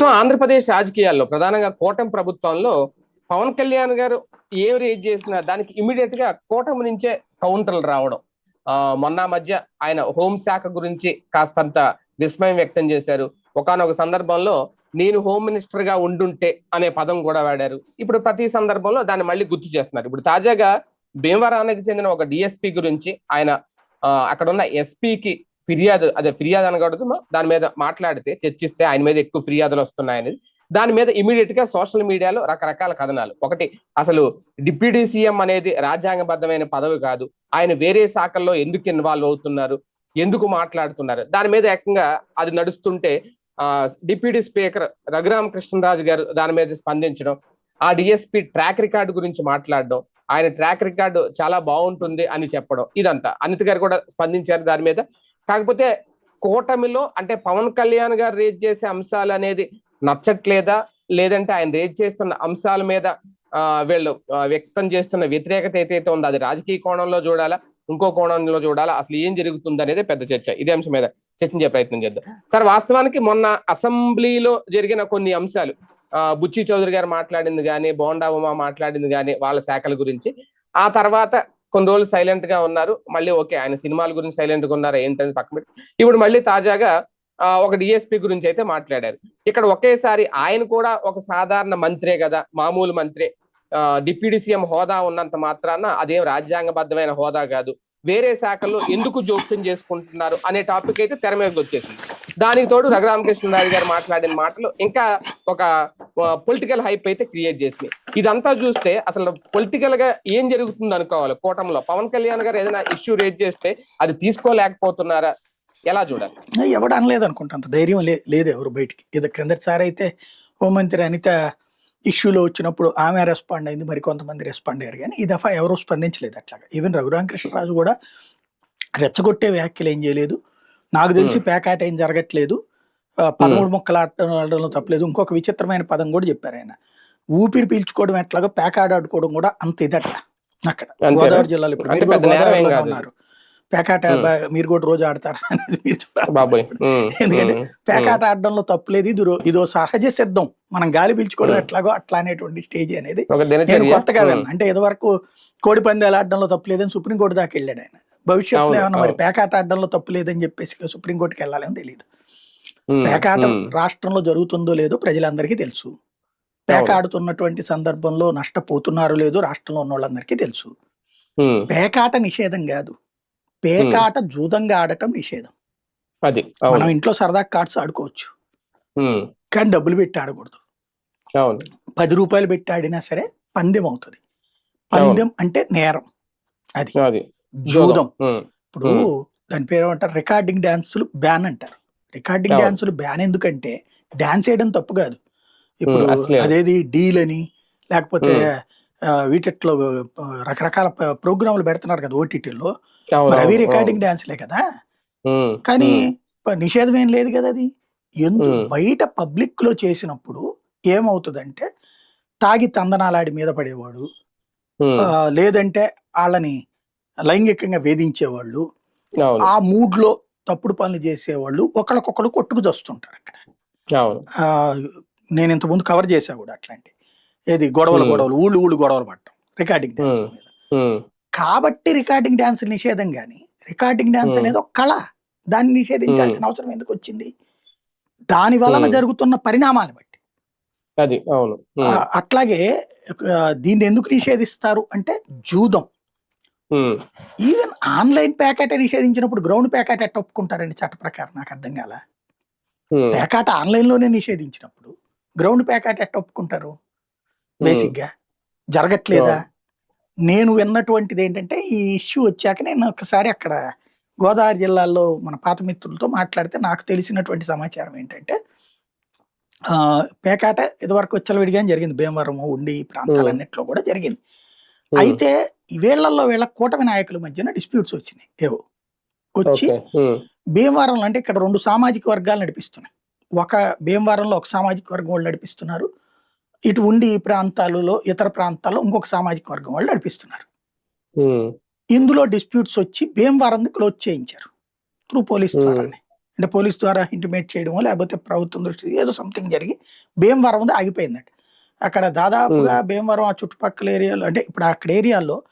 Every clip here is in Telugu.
ప్రస్తుతం ఆంధ్రప్రదేశ్ రాజకీయాల్లో ప్రధానంగా కూటమి ప్రభుత్వంలో పవన్ కళ్యాణ్ గారు ఏం రేజ్ చేసినా దానికి ఇమీడియట్గా కూటమి నుంచే కౌంటర్లు రావడం. ఆ మొన్న మధ్య ఆయన హోంశాఖ గురించి కాస్తంత విస్మయం వ్యక్తం చేశారు. ఒకానొక సందర్భంలో నేను హోమ్ మినిస్టర్గా ఉండుంటే అనే పదం కూడా వాడారు. ఇప్పుడు ప్రతి సందర్భంలో దాన్ని మళ్ళీ గుర్తు చేస్తున్నారు. ఇప్పుడు తాజాగా భీమవరానికి చెందిన ఒక డిఎస్పి గురించి ఆయన అక్కడ ఉన్న ఎస్పీకి ఫిర్యాదు అదే ఫిర్యాదు అనకూడదు దాని మీద మాట్లాడితే చర్చిస్తే ఆయన మీద ఎక్కువ ఫిర్యాదులు వస్తున్నాయనేది. దాని మీద ఇమీడియట్గా సోషల్ మీడియాలో రకరకాల కథనాలు. ఒకటి అసలు డిప్యూటీ సీఎం అనేది రాజ్యాంగబద్ధమైన పదవి కాదు. ఆయన వేరే శాఖల్లో ఎందుకు ఇన్వాల్వ్ అవుతున్నారు? ఎందుకు మాట్లాడుతున్నారు? దాని మీద ఏకంగా అది నడుస్తుంటే ఆ డిప్యూటీ స్పీకర్ రఘురామ కృష్ణరాజు గారు దాని మీద స్పందించడం ఆ డిఎస్పి ట్రాక్ రికార్డు గురించి మాట్లాడడం ఆయన ట్రాక్ రికార్డు చాలా బాగుంటుంది అని చెప్పడం ఇదంతా. అనిత్ గారు కూడా స్పందించారు దాని మీద. కాకపోతే కూటమిలో అంటే పవన్ కళ్యాణ్ గారు రేజ్ చేసే అంశాలు అనేది నచ్చట్లేదా? లేదంటే ఆయన రేజ్ చేస్తున్న అంశాల మీద వీళ్ళు వ్యక్తం చేస్తున్న వ్యతిరేకత ఏదైతే ఉందో అది రాజకీయ కోణంలో చూడాలా? ఇంకో కోణంలో చూడాలా? అసలు ఏం జరుగుతుంది అనేది పెద్ద చర్చ. ఇదే అంశం మీద చర్చించే ప్రయత్నం చేద్దాం. సార్ వాస్తవానికి మొన్న అసెంబ్లీలో జరిగిన కొన్ని అంశాలు బుచ్చి చౌదరి గారు మాట్లాడింది కానీ బోండా ఉమా మాట్లాడింది కానీ వాళ్ళ శాఖల గురించి. ఆ తర్వాత కొన్ని రోజులు సైలెంట్గా ఉన్నారు. మళ్ళీ ఓకే ఆయన సినిమాల గురించి సైలెంట్గా ఉన్నారు ఏంటని పక్కన పెట్టి ఇప్పుడు మళ్ళీ తాజాగా ఆ, ఒక డిఎస్పి గురించి అయితే మాట్లాడారు. ఇక్కడ ఒకేసారి ఆయన కూడా ఒక సాధారణ మంత్రే కదా మామూలు మంత్రే. ఆ, డిప్యూటీ సీఎం హోదా ఉన్నంత మాత్రాన అదేం రాజ్యాంగబద్ధమైన హోదా కాదు. వేరే శాఖల్లో ఎందుకు జోక్యం చేసుకుంటున్నారు అనే టాపిక్ అయితే తెర మీదకి వచ్చేసింది. దానికి తోడు రఘురామకృష్ణ రాజు గారు మాట్లాడిన మాటలు ఇంకా ఒక పొలిటికల్ హైప్ అయితే క్రియేట్ చేసినాయి. ఇదంతా చూస్తే అసలు పొలిటికల్గా ఏం జరుగుతుంది అనుకోవాలి? కూటమిలో పవన్ కళ్యాణ్ గారు ఏదైనా ఇష్యూ రేజ్ చేస్తే అది తీసుకోలేకపోతున్నారా? ఎలా చూడాలి? ఎవడు అనలేదు అనుకుంటా అంత ధైర్యం లేదు ఎవరు బయటికి. ఇది క్రిందటిసారి అయితే హోంమంత్రి అనిత ఇష్యూలో వచ్చినప్పుడు ఆమె రెస్పాండ్ అయింది మరి కొంతమంది రెస్పాండ్ అయ్యారు. కానీ ఈ దఫా ఎవరు స్పందించలేదు అట్లాగా. ఈవెన్ రఘురామకృష్ణరాజు కూడా రెచ్చగొట్టే వ్యాఖ్యలు ఏం చేయలేదు. నాకు తెలిసి పేకాట ఏం జరగట్లేదు. పదమూడు మొక్కలు ఆడటం ఆడడంలో తప్పలేదు. ఇంకొక విచిత్రమైన పదం కూడా చెప్పారు ఆయన. ఊపిరి పీల్చుకోవడం ఎట్లాగో పేకాట ఆడుకోవడం కూడా అంత ఇదట అక్కడ? గోదావరి జిల్లాలో ఇప్పుడు. ఉన్నారు. పేకాట మీరు కూడా రోజు ఆడతారా అనేది మీరు చూడాలి. బాబోయ్. ఎందుకంటే పేకాట ఆడడంలో తప్పులేదు ఇది ఇదో సహజ సిద్ధం. మనం గాలి పీల్చుకోవడం. ఎట్లాగో అట్లా అనేటువంటి స్టేజ్ అనేది నేను కొత్తగా వెళ్ళను అంటే ఇదివరకు కోడి పందాలు ఆడడంలో తప్పులేదని సుప్రీంకోర్టు దాకా వెళ్ళాడు ఆయన. భవిష్యత్తులో ఏమన్నా మరి. పేకాట ఆడడంలో తప్పు లేదని చెప్పేసి సుప్రీంకోర్టుకి వెళ్ళాలని తెలియదు పేకాట రాష్ట్రంలో జరుగుతుందో లేదో ప్రజలందరికీ తెలుసు. పేక అవును. ఆడుతున్నటువంటి సందర్భంలో నష్టపోతున్నారో లేదో రాష్ట్రంలో ఉన్న వాళ్ళందరికీ తెలుసు పేకాట నిషేధం కాదు. పేకాట జూదంగా ఆడటం నిషేధం. అది. మనం ఇంట్లో సరదా కార్డ్స్ ఆడుకోవచ్చు. కానీ డబ్బులు పెట్టి ఆడకూడదు. పది రూపాయలు పెట్టి ఆడినా సరే పందెం అవుతుంది. పందెం అంటే నేరం. అది. జూదం. ఇప్పుడు. దాని పేరు ఏమంటారు? రికార్డింగ్ డాన్సులు బ్యాన్ అంటారు. రికార్డింగ్. డాన్సులు బ్యాన్ ఎందుకంటే డాన్స్ వేయడం తప్పు కాదు. ఇప్పుడు. అదేది డీల్ అని లేకపోతే వీటిట్లో ఆ, రకరకాల ప- ప్రోగ్రాములు పెడుతున్నారు కదా ఓటీటీలో. అవి రికార్డింగ్ డాన్స్లే కదా. కానీ నిషేధం ఏం లేదు కదా అది? ఎందు. బయట పబ్లిక్లో చేసినప్పుడు ఏమవుతుందంటే తాగి తందనాలాడి మీద పడేవాడు లేదంటే వాళ్ళని లైంగికంగా వేధించేవాళ్ళు ఆ మూడ్లో తప్పుడు పనులు చేసేవాళ్ళు ఒకరికొకరు కొట్టుకు చస్తుంటారు అక్కడ. నేను ఇంతకుముందు కవర్ చేశా కూడా అట్లాంటి. ఏది? గొడవలు. గొడవలు ఊళ్ళు ఊళ్ళు గొడవలు పడటం రికార్డింగ్ డాన్స్. మీద. కాబట్టి రికార్డింగ్ డాన్స్ నిషేధం కానీ రికార్డింగ్ డాన్స్ Hmm. అనేది ఒక కళ. దాన్ని నిషేధించాల్సిన అవసరం ఎందుకు వచ్చింది? దాని వలన. జరుగుతున్న పరిణామాలు బట్టి. అది అవును. అట్లాగే దీన్ని ఎందుకు నిషేధిస్తారు అంటే జూదం. ఈవెన్ ఆన్లైన్ ప్యాకెట్ నిషేధించినప్పుడు గ్రౌండ్ ప్యాకెట్ ఎట్ట ఒప్పుకుంటారండి చట్ట ప్రకారం? నాకు అర్థం కాల. ప్యాకెట్ ఆన్లైన్లోనే నిషేధించినప్పుడు గ్రౌండ్ ప్యాకెట్ ఎట్ట ఒప్పుకుంటారు? బేసిక్గా జరగట్లేదా? నేను విన్నటువంటిది ఏంటంటే ఈ ఇష్యూ వచ్చాక నేను ఒకసారి అక్కడ గోదావరి జిల్లాలో మన పాత మిత్రులతో మాట్లాడితే నాకు తెలిసినటువంటి సమాచారం ఏంటంటే పేకాట ఇదివరకు విచ్చలవిడిగా జరిగింది. భీమవరం ఉండి ఈ ప్రాంతాలన్నింటిలో కూడా జరిగింది. అయితే ఈ వీళ్ళల్లో వీళ్ళ కూటమి నాయకుల మధ్యన డిస్ప్యూట్స్ వచ్చినాయి. ఏవో వచ్చి భీమవరంలో అంటే ఇక్కడ రెండు సామాజిక వర్గాలు నడిపిస్తున్నాయి. ఒక భీమవరంలో ఒక సామాజిక వర్గం వాళ్ళు నడిపిస్తున్నారు. ఇటు ఉండి ఈ ప్రాంతాలలో ఇతర ప్రాంతాల్లో ఇంకొక సామాజిక వర్గం వాళ్ళు నడిపిస్తున్నారు. ఇందులో డిస్ప్యూట్స్ వచ్చి భీమవరం క్లోజ్ చేయించారు త్రూ పోలీస్. ద్వారానే. అంటే పోలీస్ ద్వారా ఇంటిమేట్ చేయడమో లేకపోతే ప్రభుత్వం దృష్టి ఏదో సంథింగ్ జరిగి భీమవరం ఉంది ఆగిపోయిందట. అక్కడ దాదాపుగా భీమవరం ఆ చుట్టుపక్కల ఏరియాలో అంటే ఇప్పుడు అక్కడ ఏరియాలో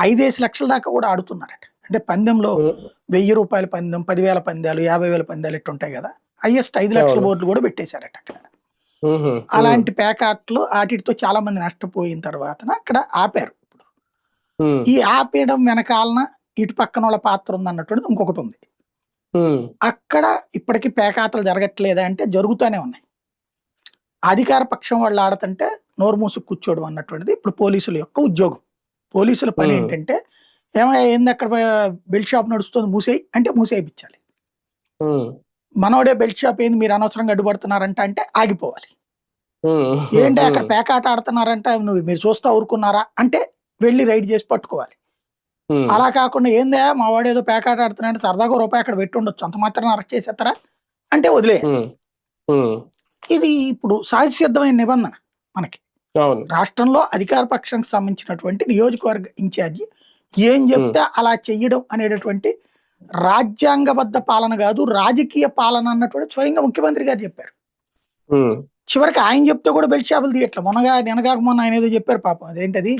ఐదేసి లక్షల దాకా కూడా ఆడుతున్నారట. అంటే పందెంలో వెయ్యి రూపాయల పందెం పదివేల పందాలు యాభై వేల పందాలు ఇట్టు ఉంటాయి కదా హైయెస్ట్ ఐదు లక్షల. బోర్డులు కూడా పెట్టేశారట అక్కడ. అలాంటి ప్యాకాట్లు వాటితో చాలా మంది నష్టపోయిన తర్వాత అక్కడ ఆపారు ఇప్పుడు. ఈ ఆపేయడం వెనకాలన ఇటు పక్కన వాళ్ళ పాత్ర ఉంది అన్నటువంటిది ఇంకొకటి ఉంది. అక్కడ ఇప్పటికీ పేకాటలు జరగట్లేదా అంటే జరుగుతూనే ఉన్నాయి. అధికార పక్షం వాళ్ళు ఆడుతుంటే నోరు మూసుకు కూర్చోవడం అన్నటువంటిది ఇప్పుడు పోలీసుల యొక్క ఉద్యోగం. పోలీసుల పని. ఏంటంటే ఏమయ్యా ఏంది అక్కడ బెల్ట్ షాప్ నడుస్తుంది మూసేయి అంటే మూసేయించాలి మనోడే బెల్ట్ షాప్ ఏంది? మీరు అనవసరంగా అడ్డుపడుతున్నారంట అంటే ఆగిపోవాలి. ఏంటి అక్కడ పేకాట ఆడుతున్నారంట? నువ్వు మీరు చూస్తా ఊరుకున్నారా? అంటే వెళ్ళి రైడ్ చేసి పట్టుకోవాలి. అలా కాకుండా ఏందా? మా వాడు ఏదో పేకాట ఆడుతున్నాడు సరదాగా రూపాయి అక్కడ పెట్టి ఉండొచ్చు. అంత మాత్రం అరెస్ట్ చేసేస్తారా? అంటే వదిలే. ఇది ఇప్పుడు సహజ సిద్ధమైన నిబంధన మనకి. రాష్ట్రంలో అధికార పక్షానికి సంబంధించినటువంటి నియోజకవర్గ ఇన్ఛార్జి ఏం చెప్తే అలా చెయ్యడం అనేటటువంటి రాజ్యాంగబద్ధ పాలన కాదు రాజకీయ పాలన అన్నటువంటి స్వయంగా ముఖ్యమంత్రి గారు చెప్పారు. చివరికి ఆయన చెప్తే కూడా బెల్ట్ షాపులు తీయట్లే. మొన్నగా నినగాక మొన్న ఆయన ఏదో చెప్పారు పాపం. అదేంటది?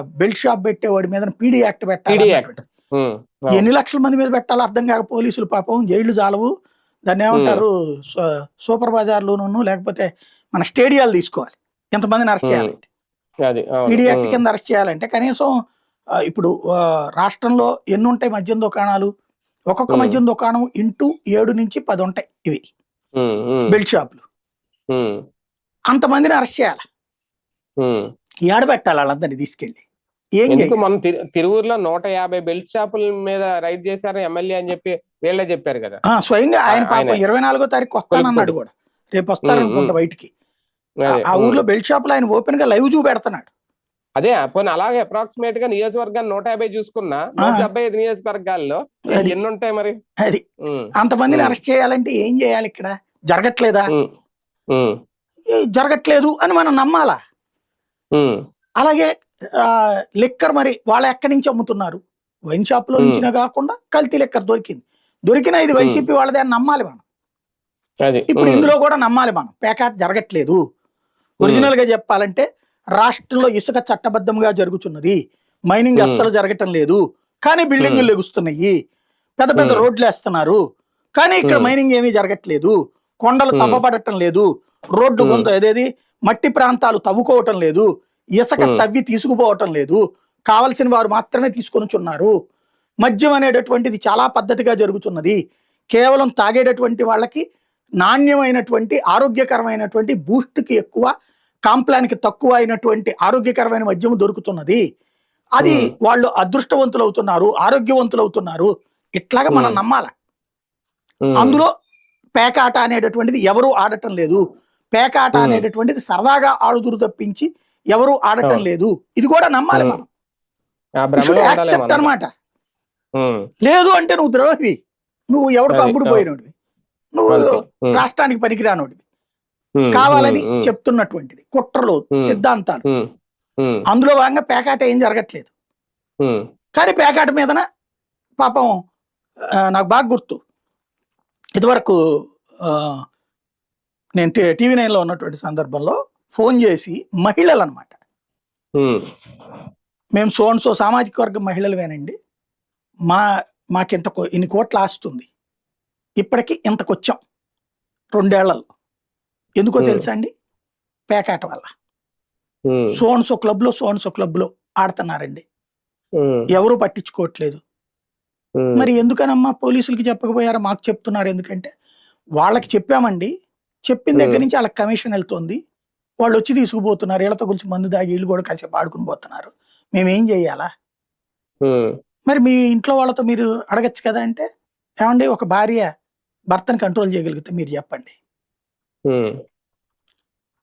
బెల్ట్ షాప్ పెట్టేవాడి మీద పీడీ యాక్ట్ పెట్టాలి. ఎన్ని లక్షల మంది మీద పెట్టాలో అర్థం కాక పోలీసులు పాపం జైళ్ళు చాలవు దాన్ని ఏమంటారు? సూపర్ బజార్లోనూ లేకపోతే మన స్టేడియాలు తీసుకోవాలి. ఎంతమందిని అరెస్ట్. చేయాలంటే. పీడీ యాక్ట్ కింద అరెస్ట్ చేయాలంటే కనీసం ఇప్పుడు రాష్ట్రంలో ఎన్ని ఉంటాయి మద్యం దుకాణాలు? ఒక్కొక్క. మద్యం దుకాణం ఇంటూ ఏడు నుంచి పది ఉంటాయి ఇవి బెల్ట్ షాపులు. అంతమందిని అరెస్ట్ చేయాలి. ఏడబెట్టాలి వాళ్ళందరినీ తీసుకెళ్ళి. ఏం మన తిరు- తిరువూరులో నూట యాభై బెల్ట్ షాపుల మీద రైడ్ చేశారు ఎమ్మెల్యే అని చెప్పి వీళ్ళే చెప్పారు కదా. స్వయంగా ఆయన పాపం ఇరవై నాలుగో తారీఖు వస్తానన్నాడు కూడా. రేపు వస్తారనుకుంటా. బయటికి. ఆ. ఊర్లో బెల్ట్ షాపులు ఆయన ఓపెన్గా లైవ్ చూపెడుతున్నాడు. అదే పోనీ అలాగే అప్రాక్సిమేట్గా నియోజకవర్గాన్ని నూట యాభై చూసుకున్నా నూట డెబ్బై ఐదు నియోజకవర్గాల్లో ఎన్ని ఉంటాయి మరి? అది. అంతమందిని. అరెస్ట్ చేయాలంటే ఏం చేయాలి ఇక్కడ? జరగట్లేదా? జరగట్లేదు అని మనం నమ్మాలా? అలాగే లిక్కర్ మరి వాళ్ళు ఎక్కడి నుంచి అమ్ముతున్నారు? వైన్ షాప్లో. నుంచినే కాకుండా కల్తీ లిక్కర్ దొరికింది. దొరికిన ఇది వైసీపీ వాళ్ళదే అని నమ్మాలి మనం. ఇప్పుడు ఇందులో కూడా నమ్మాలి మనం. పేకాట్ జరగట్లేదు. ఒరిజినల్గా చెప్పాలంటే రాష్ట్రంలో ఇసుక చట్టబద్ధంగా జరుగుతున్నది మైనింగ్. అస్సలు జరగటం లేదు కానీ బిల్డింగులు లెగుస్తున్నాయి పెద్ద పెద్ద. రోడ్లు వేస్తున్నారు కానీ ఇక్కడ. మైనింగ్ ఏమీ జరగట్లేదు కొండలు. తవ్వబడటం లేదు రోడ్డు. గొంత అదేది మట్టి ప్రాంతాలు తవ్వుకోవటం లేదు ఇసుక. తవ్వి తీసుకుపోవటం లేదు కావలసిన వారు మాత్రమే తీసుకొని ఉన్నారు మద్యం అనేటటువంటిది చాలా పద్ధతిగా జరుగుతున్నది కేవలం తాగేటటువంటి వాళ్ళకి నాణ్యమైనటువంటి ఆరోగ్యకరమైనటువంటి బూస్ట్కి ఎక్కువ కాంప్లాన్కి తక్కువ అయినటువంటి ఆరోగ్యకరమైన మద్యం దొరుకుతున్నది అది. వాళ్ళు అదృష్టవంతులు అవుతున్నారు ఆరోగ్యవంతులు అవుతున్నారు ఇట్లాగా మనం. నమ్మాల అందులో పేకాట అనేటటువంటిది ఎవరు ఆడటం లేదు పేకాట. అనేటటువంటిది సరదాగా ఆడుదురు తప్పించి ఎవరు ఆడటం. లేదు ఇది కూడా నమ్మాలి. మనం యాక్సెప్ట్. అనమాట లేదు అంటే నువ్వు ద్రోహివి నువ్వు ఎవరికి అమ్ముడు. పోయినోడివి నువ్వు రాష్ట్రానికి పనికిరానోడివి కావాలని చెప్తున్నటువంటిది. కుట్రలు. సిద్ధాంతాలు. అందులో భాగంగా పేకాట ఏం జరగట్లేదు. కానీ పేకాట మీదన పాపం నాకు బాగా గుర్తు. ఇదివరకు నేను టీవీ నైన్లో ఉన్నటువంటి సందర్భంలో ఫోన్ చేసి మహిళలు అనమాట మేము సో అండ్ సో సామాజిక వర్గం మహిళలవేనండి మా మాకింత కో- ఇన్ని కోట్ల ఆస్తుంది. ఇప్పటికి ఇంతకొచ్చాం. రెండేళ్ళలో. ఎందుకో. తెలుసా అండి? పేకాట వల్ల. ఉమ్, సో అండ్ సో క్లబ్లో సో అండ్ సో క్లబ్లో ఆడుతున్నారండి. ఎవరు పట్టించుకోవట్లేదు. మరి ఎందుకనమ్మా పోలీసులకి చెప్పకపోయారా? మాకు చెప్తున్నారు ఎందుకంటే వాళ్ళకి చెప్పామండి. చెప్పిన దగ్గర. నుంచి వాళ్ళకి కమిషన్ వెళ్తుంది. వాళ్ళు వచ్చి తీసుకుపోతున్నారు. వీళ్ళతో గురించి మందు దాగి వీళ్ళు కూడా కాసేపు ఆడుకుని పోతున్నారు. మేమేం చేయాలా? మరి మీ ఇంట్లో వాళ్ళతో మీరు అడగచ్చు కదా అంటే ఏమండి ఒక భార్య భర్తను కంట్రోల్ చేయగలిగితే మీరు చెప్పండి.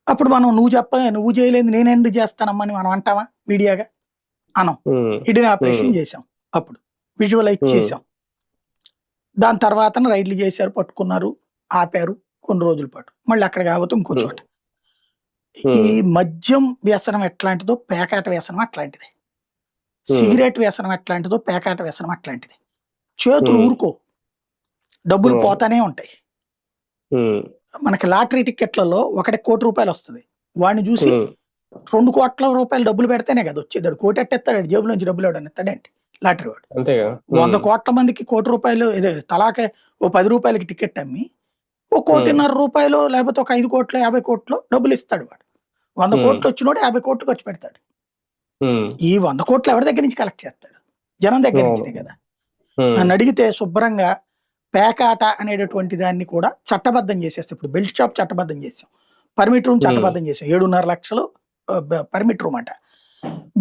అప్పుడు మనం నువ్వు చెప్ప నువ్వు చేయలేదు నేను ఎందుకు చేస్తానమ్మా అని మనం అంటావా మీడియాగా అనం హిడెన్ ఆపరేషన్. చేసాం అప్పుడు విజువలైజ్. చేసాం దాని తర్వాత రైడ్లు చేశారు పట్టుకున్నారు ఆపారు కొన్ని రోజుల పాటు మళ్ళీ అక్కడ కాకపోతే ఇంకో. చోట. ఈ మద్యం వ్యసనం ఎట్లాంటిదో పేకాట వ్యసనం అట్లాంటిది. సిగరెట్ వ్యసనం ఎట్లాంటిదో పేకాట వ్యసనం అట్లాంటిది చేతులు. ఊరుకో డబ్బులు. పోతానే ఉంటాయి మనకి లాటరీ టికెట్లలో ఒకటి కోటి రూపాయలు వస్తుంది. వాడిని చూసి రెండు కోట్ల రూపాయలు డబ్బులు పెడితేనే కదా వచ్చేదాడు కోటి ఎట్టేస్తాడు జేబులో నుంచి డబ్బులు ఇవ్వడానికి ఎత్తాడేంటి లాటరీ వాడు. వంద కోట్ల మందికి కోటి రూపాయలు ఇదే తలాకే ఓ పది రూపాయలకి టికెట్ అమ్మి ఓ కోటిన్నర రూపాయలు లేకపోతే ఒక ఐదు కోట్లు యాభై కోట్లు డబ్బులు ఇస్తాడు వాడు. వంద. కోట్లు వచ్చినోడు యాభై కోట్లు ఖర్చు పెడతాడు. ఈ వంద కోట్లు ఎవరి దగ్గర నుంచి కలెక్ట్ చేస్తాడు? జనం దగ్గర. నుంచినే కదా. నన్ను అడిగితే శుభ్రంగా పేకాట అనేటటువంటి దాన్ని కూడా చట్టబద్ధం చేసేస్తాం. ఇప్పుడు బెల్ట్ షాప్ చట్టబద్ధం చేసాం పర్మిట్ రూమ్. చట్టబద్ధం చేసాం ఏడున్నర లక్షలు పర్మిట్ రూమ్ అంట.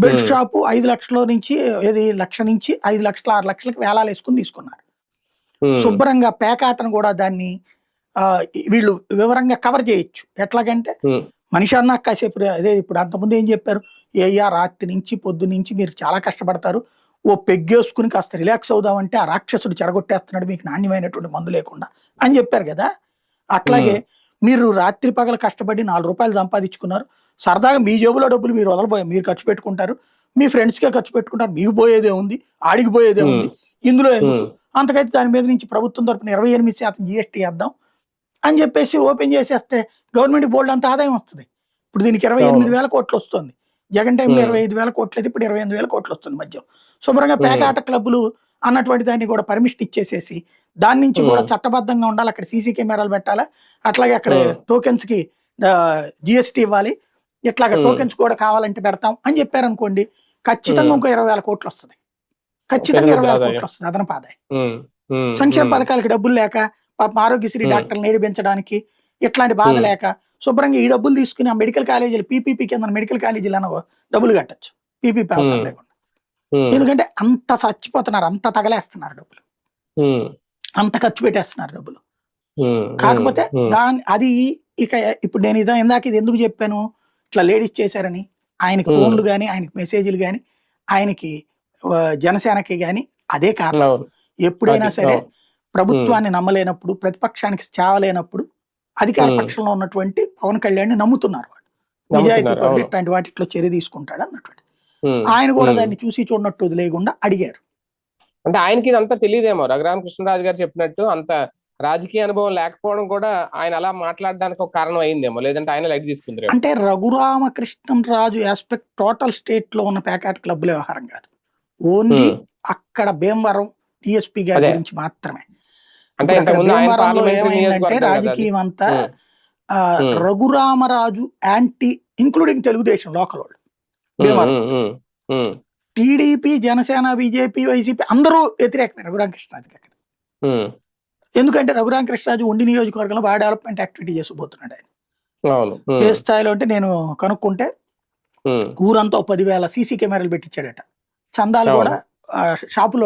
బెల్ట్. షాపు ఐదు లక్షల నుంచి ఏది లక్ష నుంచి ఐదు లక్షల ఆరు లక్షలకి వేలాలు వేసుకుని తీసుకున్నారు. శుభ్రంగా పేకాటను కూడా దాన్ని వీళ్ళు వివరంగా కవర్ చేయొచ్చు. ఎట్లాగంటే మనిషి అన్నా కాసేపు అదే ఇప్పుడు అంతకుముందు ఏం చెప్పారు? అయ్యా రాత్రి నుంచి పొద్దు నుంచి మీరు చాలా కష్టపడతారు. ఓ పెగ్గేసుకుని కాస్త రిలాక్స్ అవుదామంటే ఆ రాక్షసుడు చెడగొట్టేస్తున్నాడు మీకు నాణ్యమైనటువంటి మందు లేకుండా అని చెప్పారు కదా. అట్లాగే మీరు రాత్రి పగలు కష్టపడి నాలుగు రూపాయలు సంపాదించుకున్నారు. సరదాగా మీ జేబులో డబ్బులు మీరు వదలబోయే మీరు ఖర్చు పెట్టుకుంటారు. మీ ఫ్రెండ్స్కే ఖర్చు పెట్టుకుంటారు. మీకు పోయేదే ఉంది ఆడికి పోయేదే ఉంది. ఇందులో అంతకైతే దాని మీద నుంచి ప్రభుత్వం తరపున ఇరవై ఎనిమిది శాతం జిఎస్టీ వేద్దాం అని చెప్పేసి ఓపెన్ చేసేస్తే గవర్నమెంట్ బోల్డ్ అంత ఆదాయం వస్తుంది. ఇప్పుడు దీనికి ఇరవై. ఎనిమిది వేల కోట్లు వస్తుంది. జగన్ టైంలో. ఇరవై ఐదు వేల కోట్లు అయితే ఇప్పుడు ఇరవై ఎనిమిది వేల కోట్లు వస్తుంది మధ్య శుభ్రంగా. పేకాట క్లబ్బులు అన్నటువంటి దాన్ని కూడా పర్మిషన్ ఇచ్చేసేసి దాని నుంచి కూడా. చట్టబద్ధంగా ఉండాలి అక్కడ సీసీ కెమెరాలు పెట్టాలా అట్లాగే అక్కడ. టోకెన్స్కి జిఎస్టీ ఇవ్వాలి ఇట్లాగా. టోకెన్స్ కూడా కావాలంటే పెడతాం అని చెప్పారు అనుకోండి ఖచ్చితంగా. ఇంకో ఇరవై వేల కోట్లు వస్తుంది ఖచ్చితంగా ఇరవై వేల. కోట్లు వస్తుంది అదనపు ఆదాయం సంక్షేమ పథకాలకి డబ్బులు లేక పాపం ఆరోగ్యశ్రీ. డాక్టర్లు నేడిపించడానికి ఇట్లాంటి బాధ. లేక శుభ్రంగా ఈ డబ్బులు తీసుకుని ఆ మెడికల్ కాలేజీలు పీపీపీ కింద మెడికల్ కాలేజీలు అన్న డబ్బులు కట్టచ్చు. పీపీపీ అవసరం. లేకుండా. ఎందుకంటే అంత చచ్చిపోతున్నారు అంత తగలేస్తున్నారు డబ్బులు. అంత ఖర్చు పెట్టేస్తున్నారు డబ్బులు. కాకపోతే దాని అది ఇక ఇప్పుడు నేను ఇదా ఇందాక ఇది ఎందుకు చెప్పాను? ఇట్లా లేడీస్ చేశారని ఆయనకి. ఫోన్లు కానీ ఆయనకి మెసేజ్లు కానీ ఆయనకి జనసేనకి కానీ అదే కారణం. ఎప్పుడైనా సరే. ప్రభుత్వాన్ని నమ్మలేనప్పుడు ప్రతిపక్షానికి చావలేనప్పుడు అధికార. పక్షంలో ఉన్నటువంటి పవన్ కళ్యాణ్ నమ్ముతున్నారు వాళ్ళు. నిజాయితీ అవును. ఇట్లాంటి వాటిలో చర్య తీసుకుంటాడు అన్నటువంటి. ఆయన కూడా. దాన్ని చూసి చూడనట్టు వదిలేయకుండా అడిగారు. అంటే ఆయనకి ఇదంతా తెలియదేమో. రఘురామకృష్ణరాజు గారు చెప్పినట్టు అంత రాజకీయ అనుభవం లేకపోవడం కూడా ఆయన అలా మాట్లాడడానికి ఒక కారణం అయిందేమో. లేదంటే ఆయన లైట్ తీసుకుందరు అంటే రఘురామకృష్ణరాజు ఆస్పెక్ట్ టోటల్ స్టేట్లో ఉన్న ప్యాకెట్ క్లబ్ల వ్యవహారం కాదు. ఓన్లీ అక్కడ భీమవరం డిఎస్పీ గారి. గురించి మాత్రమే. అంటే ఏమైందంటే. రాజకీయం అంతా. Raghuramaraju anti including Telugudesam local వాళ్ళు టీడీపీ జనసేన బీజేపీ వైసీపీ అందరూ వ్యతిరేకమే రఘురామకృష్ణరాజుకి అక్కడ. ఎందుకంటే రఘురామకృష్ణరాజు ఉండి నియోజకవర్గంలో బాగా డెవలప్మెంట్ యాక్టివిటీ చేసుకుపోతున్నాడు ఆయన. ఏ స్థాయిలో అంటే నేను కనుక్కుంటే ఊరంతా పదివేల సీసీ కెమెరాలు పెట్టించాడట. చందాలు కూడా షాపుల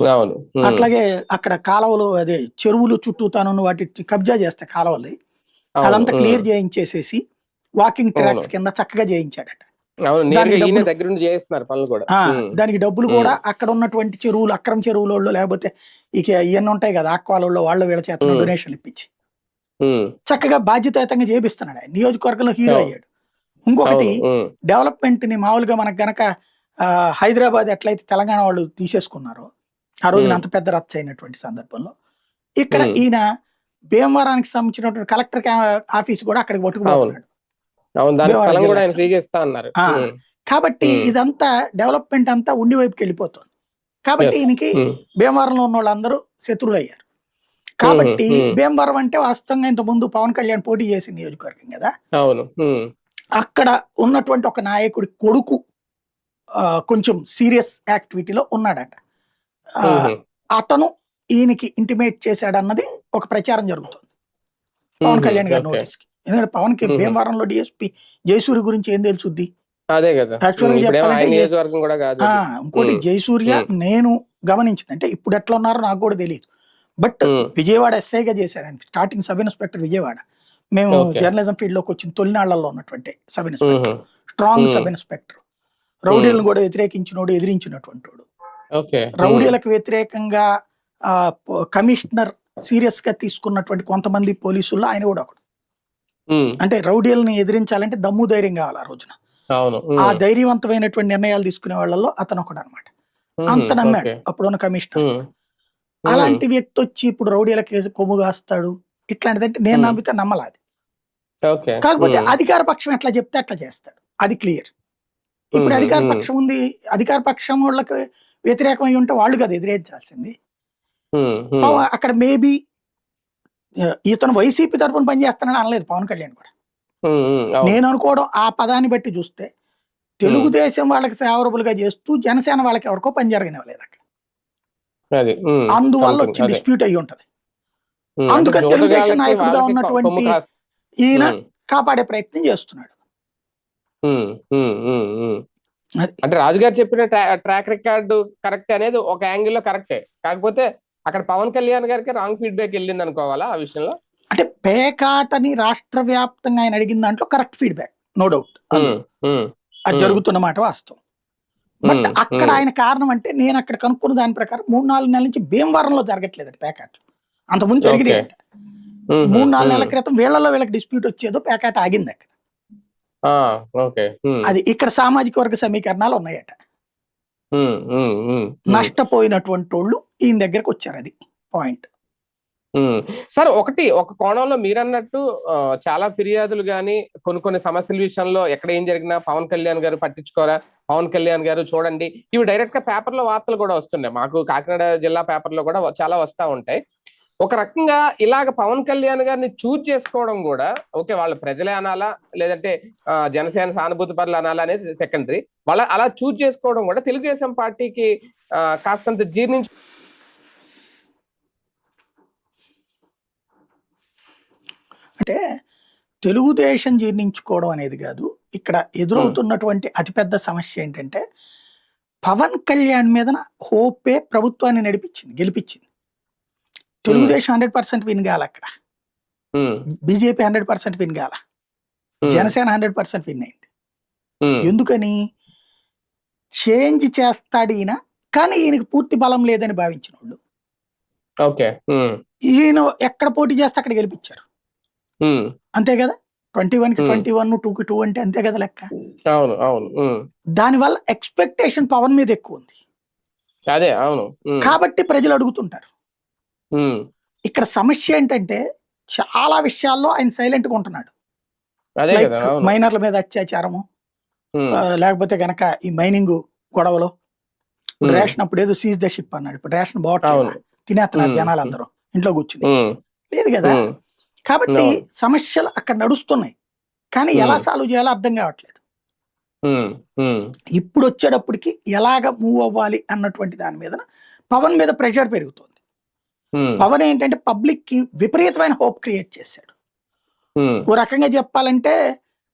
వాళ్ళు ఉమ్, అట్లాగే అక్కడ కాలువలు అదే చెరువులు చుట్టూ తాను వాటి కబ్జా చేస్తే కాలువలు అదంతా క్లియర్ చేయించేసేసి వాకింగ్ ట్రాక్స్. కింద చక్కగా చేయించాడట. దానికి డబ్బులు- కూడా. అక్కడ ఉన్నటువంటి చెరువులు అక్రమ చెరువులలో లేకపోతే ఇక ఇవన్నీ ఉంటాయి కదా ఆక్వాలలో వాళ్ళు వీళ్ళ చేత. డొనేషన్లు ఇప్పించి. చక్కగా బాధ్యతాయుతంగా చేపిస్తున్నాడు ఆయన. నియోజకవర్గంలో హీరో. అయ్యాడు. ఇంకొకటి డెవలప్మెంట్ని మామూలుగా మనకు గనక హైదరాబాద్ ఎట్లయితే తెలంగాణ వాళ్ళు తీసేసుకున్నారో ఆ రోజున. అంత పెద్ద రచ్చ అయినటువంటి సందర్భంలో ఇక్కడ. ఈయన భీమవరానికి సంబంధించినటువంటి కలెక్టర్ ఆఫీస్ కూడా అక్కడికి పట్టుకుపోతున్నాడు కాబట్టి. ఇదంతా డెవలప్మెంట్ అంతా ఉండి వైపుకి వెళ్ళిపోతుంది. కాబట్టి. ఈయనకి భీమవరంలో ఉన్న వాళ్ళందరూ శత్రువులు అయ్యారు. కాబట్టి. భీమవరం అంటే వాస్తవంగా ఇంత ముందు పవన్ కళ్యాణ్ పోటీ చేసిన నియోజకవర్గం కదా? అవును. అక్కడ ఉన్నటువంటి ఒక నాయకుడి కొడుకు కొంచెం సీరియస్ యాక్టివిటీలో ఉన్నాడట అతను ఈయనకి ఇంటిమేట్ చేశాడన్నది ఒక ప్రచారం జరుగుతుంది పవన్ కళ్యాణ్ గారి. నోటీస్కి ఎందుకంటే పవన్కి. భీమవరంలో డిఎస్పీ జయసూర్య గురించి ఏం తెలుసుద్ది అదే కదా చెప్పాలంటే. ఇంకోటి. జయసూర్య. నేను గమనించింది అంటే ఇప్పుడు ఎట్లా ఉన్నారో నాకు కూడా తెలియదు బట్. విజయవాడ ఎస్ఐగా చేశాడు ఆయన స్టార్టింగ్ సబ్ ఇన్స్పెక్టర్ విజయవాడ మేము. జర్నలిజం ఫీల్డ్లోకి వచ్చిన తొలినాళ్ళలో ఉన్నటువంటి sub inspector strong. Sub inspector రౌడీలను కూడా వ్యతిరేకించినోడు ఎదిరించినటువంటి వాడు రౌడీలకు వ్యతిరేకంగా కమిషనర్ సీరియస్గా తీసుకున్నటువంటి కొంతమంది పోలీసుల్లో ఆయన కూడా ఒకడు. ఉమ్, అంటే రౌడీలను ఎదిరించాలంటే దమ్ము ధైర్యం కావాలి ఆ రోజున. ఉమ్, ఆ ధైర్యవంతమైనటువంటి నిర్ణయాలు తీసుకునే వాళ్ళలో అతను ఒకడు అనమాట అంత నమ్మాడు ఓకే. అప్పుడున్న కమిషనర్. అలాంటి వ్యక్తి వచ్చి ఇప్పుడు రౌడీల కేసు కొమ్ము కాస్తాడు ఇట్లాంటిదంటే నేను Hmm. నమ్మితే నమ్మలాది కాకపోతే అధికార పక్షం ఎట్లా చెప్తే అట్లా చేస్తాడు. అది క్లియర్. ఇప్పుడు అధికార. పక్షం ఉంది అధికార పక్షం వాళ్ళకి వ్యతిరేకమై ఉంటే వాళ్ళు కదా ఎదిరించాల్సింది అక్కడ మేబీ ఇతను వైసీపీ తరపున పనిచేస్తానని అనలేదు పవన్ కళ్యాణ్ కూడా. నేను అనుకోవడం ఆ పదాన్ని బట్టి చూస్తే తెలుగుదేశం వాళ్ళకి ఫేవరబుల్గా చేస్తూ జనసేన వాళ్ళకి ఎవరికో పని జరగనివ్వలేదు అక్కడ. అందువల్ల వచ్చి. డిస్ప్యూట్ అయి ఉంటది. అందుకని తెలుగుదేశం నాయకుడిగా ఉన్నటువంటి ఈయన కాపాడే ప్రయత్నం చేస్తున్నాడు. అంటే రాజుగారు చెప్పిన ట్రా- ట్రాక్ రికార్డు కరెక్ట్ అనేది ఒక యాంగిల్లో కరెక్టే. కాకపోతే అక్కడ పవన్ కళ్యాణ్ గారికి రాంగ్ ఫీడ్బ్యాక్ వెళ్ళింది అనుకోవాలా ఆ విషయంలో? అంటే పేకాటని రాష్ట్ర వ్యాప్తంగా ఆయన అడిగిన దాంట్లో కరెక్ట్ ఫీడ్బ్యాక్ నో డౌట్. అది. జరుగుతున్న మాట వాస్తవం. బట్ అక్కడ. ఆయన కారణం అంటే నేను అక్కడ కనుక్కున్న దాని ప్రకారం మూడు నాలుగు నెలల నుంచి భీమవరంలో జరగట్లేదు పేకాట. అంతకుముందు జరిగినాయి. ఉమ్, మూడు నాలుగు నెలల క్రితం వీళ్ళలో వీళ్ళకి డిస్ప్యూట్ వచ్చేదో పేకాట ఆగింది అక్కడ అది ఇక్కడ సామాజిక వర్గ సమీకరణాలు ఉన్నాయట. నష్టపోయినటువంటి వాళ్ళు ఈయన దగ్గరకు వచ్చారు అది పాయింట్. సార్ ఒకటి ఒక కోణంలో మీరన్నట్టు చాలా ఫిర్యాదులు గాని కొన్ని కొన్ని సమస్యల విషయంలో ఎక్కడ ఏం జరిగినా పవన్ కళ్యాణ్ గారు పట్టించుకోరా? పవన్ కళ్యాణ్ గారు చూడండి. ఇవి డైరెక్ట్గా పేపర్లో వార్తలు కూడా వస్తున్నాయి. మాకు కాకినాడ జిల్లా పేపర్లో కూడా చాలా వస్తా ఉంటాయి. ఒక రకంగా ఇలాగ పవన్ కళ్యాణ్ గారిని చూజ్ చేసుకోవడం కూడా ఓకే వాళ్ళ ప్రజలే అనాలా లేదంటే జనసేన సానుభూతి పరులు అనాలా అనేది సెకండరీ వాళ్ళ అలా చూజ్ చేసుకోవడం కూడా తెలుగుదేశం పార్టీకి కాస్తంత జీర్ణించు అంటే తెలుగుదేశం జీర్ణించుకోవడం అనేది కాదు ఇక్కడ ఎదురవుతున్నటువంటి అతిపెద్ద సమస్య ఏంటంటే పవన్ కళ్యాణ్ మీద హోపే ప్రభుత్వాన్ని నడిపించింది గెలిపించింది. తెలుగుదేశం హండ్రెడ్ పర్సెంట్ విన్ కాల అక్కడ. బీజేపీ హండ్రెడ్ పర్సెంట్ విన్ కాల జనసేన హండ్రెడ్ పర్సెంట్ విన్ అయింది. ఎందుకని? చేంజ్ చేస్తాడు ఈయన కానీ ఈయనకి పూర్తి బలం లేదని భావించిన వాళ్ళు ఓకే ఈయన ఎక్కడ పోటీ చేస్తే అక్కడ గెలిపించారు. అంతే కదా? ట్వంటీ వన్కి. ట్వంటీ వన్ టూ కి టూ అంటే అంతే కదా లెక్క? అవును దానివల్ల ఎక్స్పెక్టేషన్ పవన్ మీద ఎక్కువ ఉంది. అదే అవును. కాబట్టి ప్రజలు అడుగుతుంటారు. ఇక్కడ సమస్య ఏంటంటే చాలా విషయాల్లో ఆయన సైలెంట్గా ఉంటున్నాడు. లైక్ మైనర్ల మీద అత్యాచారము లేకపోతే గనక ఈ మైనింగ్ గొడవలు. రేషన్ అప్పుడు ఏదో సీజ్ ద షిప్ అన్నాడు. ఇప్పుడు రేషన్ బాగుంటుంది తినేస్తున్నారు జనాలు అందరూ ఇంట్లో కూర్చుని. లేదు కదా? కాబట్టి. సమస్యలు అక్కడ నడుస్తున్నాయి. కానీ ఎలా. సాల్వ్ చేయాలో అర్థం కావట్లేదు. ఇప్పుడు వచ్చేటప్పటికి ఎలాగ మూవ్ అవ్వాలి అన్నటువంటి దాని మీద పవన్ మీద ప్రెషర్ పెరుగుతుంది. పవన్ ఏంటంటే పబ్లిక్కి విపరీతమైన హోప్ క్రియేట్ చేశాడు. ఉమ్, ఓ రకంగా చెప్పాలంటే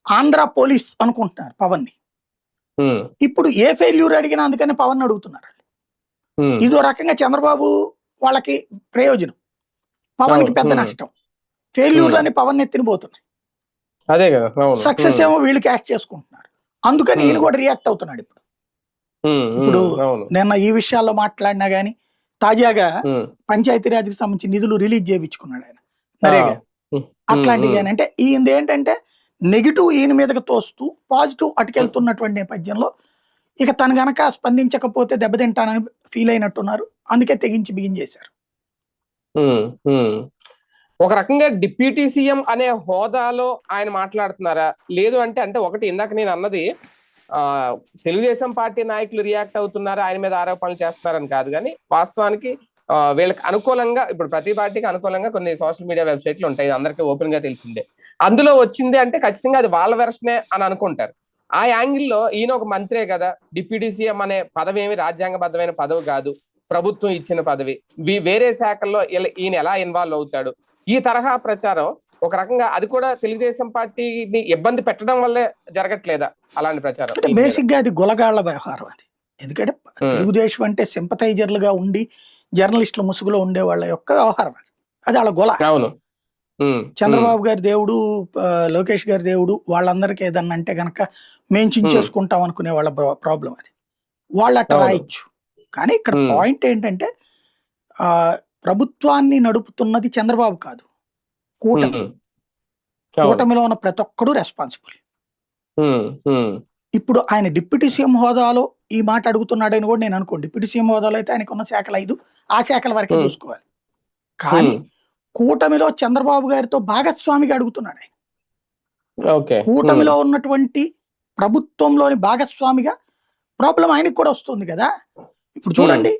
ఆంధ్ర పోలీస్ అనుకుంటున్నారు పవన్ని ఉమ్, ఇప్పుడు ఏ ఫెయిల్యూర్ అడిగినా అందుకని పవన్ అడుగుతున్నారు ఇదో రకంగా చంద్రబాబు వాళ్ళకి ప్రయోజనం. పవన్కి పెద్ద. నష్టం. ఫెయిల్యూర్లని పవన్ ఎత్తిన పోతున్నాయి అదే కదా సక్సెస్ ఏమో వీళ్ళు క్యాష్ చేసుకుంటున్నారు. అందుకని ఈయన. కూడా రియాక్ట్ అవుతున్నాడు ఇప్పుడు. ఇప్పుడు నిన్న ఈ విషయాల్లో మాట్లాడినా గానీ తాజాగా పంచాయతీరాజ్కి సంబంధించి నిధులు రిలీజ్ చేయించుకున్నాడు ఆయన. నరేగా అని అంటే ఈయనది ఏంటంటే నెగిటివ్ ఈయన మీదకి తోస్తూ పాజిటివ్ అటుకెళ్తున్నటువంటి నేపథ్యంలో ఇక తను గనక స్పందించకపోతే దెబ్బతింటానని ఫీల్ అయినట్టున్నారు. అందుకే తెగించి బిగించేశారు ఉమ్, ఉమ్. ఒక రకంగా డిప్యూటీ సీఎం అనే హోదాలో ఆయన మాట్లాడుతున్నారా? లేదు అంటే అంటే ఒకటి ఇందాక నేను అన్నది తెలుగుదేశం పార్టీ నాయకులు రియాక్ట్ అవుతున్నారు? ఆయన మీద ఆరోపణలు చేస్తున్నారని కాదు కానీ వాస్తవానికి వీళ్ళకి అనుకూలంగా ఇప్పుడు ప్రతి పార్టీకి అనుకూలంగా కొన్ని సోషల్ మీడియా వెబ్సైట్లు ఉంటాయి. అందరికీ ఓపెన్గా తెలిసిందే. అందులో వచ్చింది అంటే ఖచ్చితంగా అది వాళ్ళ వెర్షనే అని అనుకుంటారు. ఆ యాంగిల్లో ఈయన ఒక మంత్రే కదా. డిప్యూటీ సీఎం అనే పదవి ఏమి రాజ్యాంగబద్ధమైన పదవి కాదు. ప్రభుత్వం ఇచ్చిన పదవి. వేరే శాఖల్లో ఈయన ఎలా ఇన్వాల్వ్ అవుతాడు? ఈ తరహా ప్రచారం ఒక రకంగా అది కూడా తెలుగుదేశం పార్టీని ఇబ్బంది పెట్టడం వల్లే జరగట్లేదా అలాంటి ప్రచారం? అంటే బేసిక్గా అది గులగాళ్ళ వ్యవహారం అది. ఎందుకంటే. తెలుగుదేశం అంటే సింపతైజర్లుగా ఉండి జర్నలిస్టుల ముసుగులో ఉండే వాళ్ళ యొక్క వ్యవహారం అది. అది వాళ్ళ గొల. అవును. చంద్రబాబు గారి దేవుడు లోకేష్ గారి దేవుడు వాళ్ళందరికీ ఏదన్నా అంటే గనక మేము చించేసుకుంటాం అనుకునే వాళ్ళ ప్రాబ్లం అది. వాళ్ళు అట్లా. రాయొచ్చు. కానీ ఇక్కడ. పాయింట్ ఏంటంటే ప్రభుత్వాన్ని నడుపుతున్నది చంద్రబాబు కాదు. కూటమి. కూటమిలో ఉన్న ప్రతి ఒక్కడు రెస్పాన్సిబుల్ ఇప్పుడు ఆయన డిప్యూటీ సీఎం హోదాలో ఈ మాట అడుగుతున్నాడని కూడా నేను అనుకోండి పిటి సీఎం హోదాలో అయితే ఆయనకు ఉన్న శాఖలు ఐదు ఆ శాఖల వరకే. చూసుకోవాలి. కానీ కూటమిలో చంద్రబాబు గారితో భాగస్వామిగా అడుగుతున్నాడు ఆయన. కూటమిలో ఉన్నటువంటి ప్రభుత్వంలోని భాగస్వామిగా ప్రాబ్లం ఆయనకి కూడా వస్తుంది కదా. ఇప్పుడు చూడండి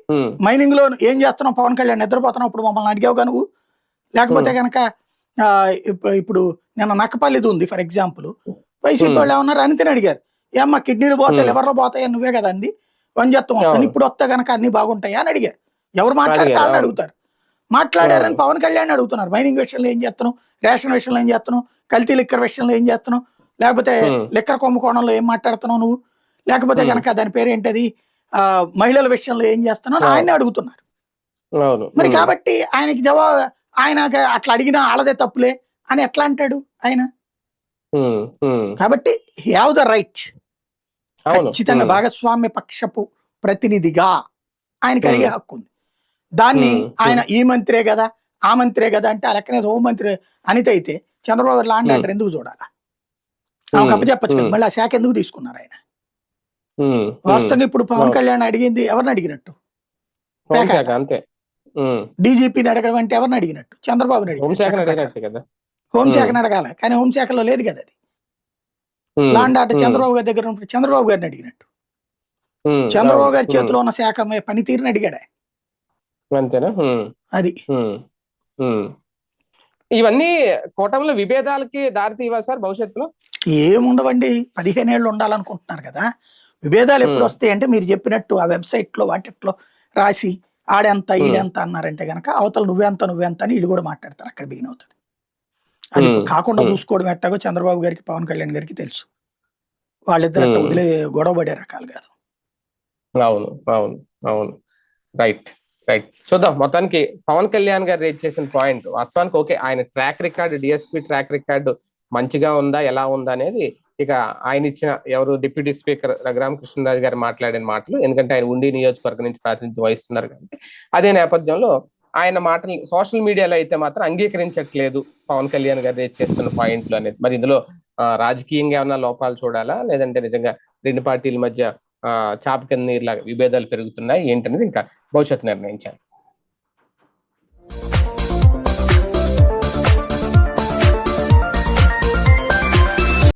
మైనింగ్లో ఏం చేస్తున్నావు? పవన్ కళ్యాణ్ నిద్రపోతున్నావు ఇప్పుడు మమ్మల్ని అడిగావుగా నువ్వు. లేకపోతే. కనుక ఇప్పుడు నిన్న నక్కపల్లిది ఉంది ఫర్ ఎగ్జాంపుల్ వైసీపీ. వాళ్ళు ఏమన్నారు అనితని అడిగారు ఏమ్మా కిడ్నీలు పోతాయి. లివర్లో పోతాయి అని నువ్వే కదా అంది అని అవును. ఇప్పుడు వస్తే కనుక అన్ని బాగుంటాయా అని అడిగారు ఎవరు మాట్లాడితే వాళ్ళని. అడుగుతారు మాట్లాడారని. పవన్ కళ్యాణ్ అడుగుతున్నారు మైనింగ్ విషయంలో ఏం చేస్తున్నావు రేషన్ విషయంలో ఏం చేస్తున్నావు కల్తీ లిక్కర్ విషయంలో ఏం చేస్తున్నావు లేకపోతే. లిక్కర్ కుంభకోణంలో ఏం మాట్లాడుతున్నావు నువ్వు లేకపోతే. కనుక దాని పేరు ఏంటది ఆ, మహిళల విషయంలో ఏం చేస్తున్నావు అని. ఆయన్ని అడుగుతున్నారు మరి కాబట్టి ఆయనకి జవాబు ఆయన అట్లా అడిగినా ఆడదే తప్పులే అని ఎట్లా అంటాడు ఆయన? కాబట్టి హ్యావ్ ద రైట్ ఖచ్చితంగా భాగస్వామ్య పక్షపు ప్రతినిధిగా ఆయనకి. అడిగే హక్కు ఉంది. దాన్ని. ఆయన ఈ మంత్రే కదా ఆ మంత్రే కదా అంటే ఆ లెక్కనే హోంమంత్రి అనిత అయితే చంద్రబాబు Hmm. ఆర్డర్ ఎందుకు చూడాలా? ఆమె ఉమ్, కప్పచెప్పచ్చు కదా మళ్ళీ ఆ శాఖ ఎందుకు తీసుకున్నారు ఆయన. వాస్తవంగా ఇప్పుడు పవన్. కళ్యాణ్ అడిగింది ఎవరిని అడిగినట్టు? అంతే. డీజీపీని అడగడం అంటే ఎవరిని అడిగినట్టు? చంద్రబాబుని అడిగినట్టు. హోంశాఖను అడగాల. కానీ హోంశాఖలో లేదు కదా అది. లాండ్ ఉమ్, చంద్రబాబు గారి దగ్గర ఉన్నప్పుడు చంద్రబాబు గారిని అడిగినట్టు. చంద్రబాబు గారి చేతిలో ఉన్న శాఖ పనితీరుని అడిగాడు. అంతేనా? అది. ఇవన్నీ కూటమిలో విభేదాలకి దారి తీవాలి సార్ భవిష్యత్తులో? ఏముండవండి. పదిహేను ఏళ్ళు ఉండాలనుకుంటున్నారు కదా. విభేదాలు ఎప్పుడు. వస్తాయి అంటే మీరు చెప్పినట్టు ఆ వెబ్సైట్లో వాటిట్లో రాసి ఆడెంత. ఈడెంత అన్నారంటే గనక అవతల నువ్వెంత నువ్వెంత అని వీళ్ళు కూడా మాట్లాడతారు అక్కడ బిగిన్ అవుతుంది అది. కాకుండా. చూసుకోవడం ఎట్టాగో చంద్రబాబు గారికి పవన్ కళ్యాణ్ గారికి తెలుసు వాళ్ళిద్దరు. వదిలే గొడవ పడే రకాలు కాదు అవును అవును అవును రైట్ రైట్ చూద్దాం మొత్తానికి పవన్ కళ్యాణ్ గారు రేట్ చేసిన పాయింట్ వాస్తవానికి ఓకే ఆయన track record DSP track record మంచిగా ఉందా ఎలా ఉందా అనేది ఇక ఆయన ఇచ్చిన ఎవరు డిప్యూటీ స్పీకర్ రఘురామ కృష్ణరాజు గారు మాట్లాడిన మాటలు ఎందుకంటే ఆయన ఉండి నియోజకవర్గం నుంచి ప్రాతినిధ్యం వహిస్తున్నారు కాబట్టి అదే నేపథ్యంలో ఆయన మాటలు సోషల్ మీడియాలో అయితే మాత్రం అంగీకరించట్లేదు పవన్ కళ్యాణ్ గారు చేస్తున్న పాయింట్లు అనేది. మరి ఇందులో రాజకీయంగా ఏమైనా లోపాలు చూడాలా? లేదంటే నిజంగా రెండు పార్టీల మధ్య చాప కింద నీరులాగా విభేదాలు పెరుగుతున్నాయి ఏంటనేది ఇంకా భవిష్యత్తు నిర్ణయించాలి.